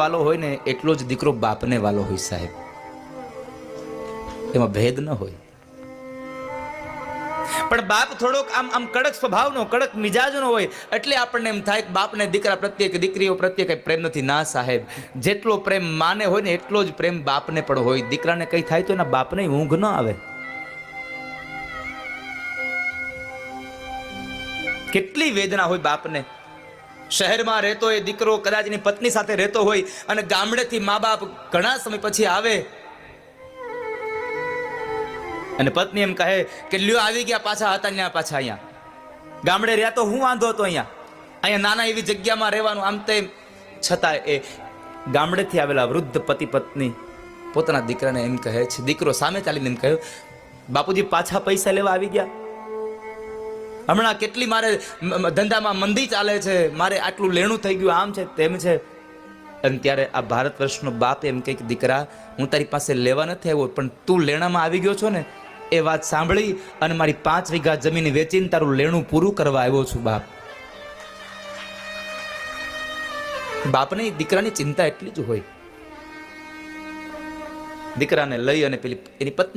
વાલો હોય ને, એટલો જ દીકરો બાપને વાલો હોય સાહેબ. એમાં ભેદ ન હોય. પણ બાપ થોડોક આમ આમ કડક સ્વભાવનો, કડક મિજાજનો હોય, એટલે આપણને એમ થાય કે બાપને દીકરા પ્રત્યે કે દીકરીઓ પ્રત્યે કંઈ પ્રેમ નથી. ના સાહેબ, જેટલો પ્રેમ માને હોય ને, એટલો જ પ્રેમ બાપને પણ હોય. દીકરાને કઈ થાય તો એના બાપને ઊંઘ ન આવે. કેટલી વેદના હોય બાપને. શહેરમાં રહેતો હોય દીકરો કદાચ એની પત્ની સાથે રહેતો હોય અને ગામડેથી મા બાપ ઘણા સમય પછી આવે. અને પત્ની એમ કહે કે, લ્યો, આવી ગયા પાછા, હતા ત્યાં પાછા અહીંયા. ગામડે રહ્યા તો હું વાંધો હતો અહીંયા. અહીંયા નાના એવી જગ્યામાં રહેવાનું આમ તેમ. છતાં એ ગામડેથી આવેલા વૃદ્ધ પતિ પત્ની પોતાના દીકરાને એમ કહે છે, દીકરો સામે ચાલીને એમ કહ્યું બાપુજી, પાછા પૈસા લેવા આવી ગયા? હમણાં કેટલી મારે ધંધામાં મંદી ચાલે છે, મારે આટલું લેણું થઈ ગયું, આમ છે તેમ છે. અને ત્યારે આ ભારત વર્ષનો બાપ એમ કહે કે, દીકરા, હું તારી પાસે લેવા નથી આવ્યો, પણ તું લેણામાં આવી ગયો છો ને, એ વાત સાંભળી અને મારી પાંચ વીઘા જમીન વેચીને તારું લેણું પૂરું કરવા આવ્યો છું, બાપ. બાપને દીકરાની ચિંતા એટલી જ હોય. દીકરાને લઈ અને પેલી, એની પત્ની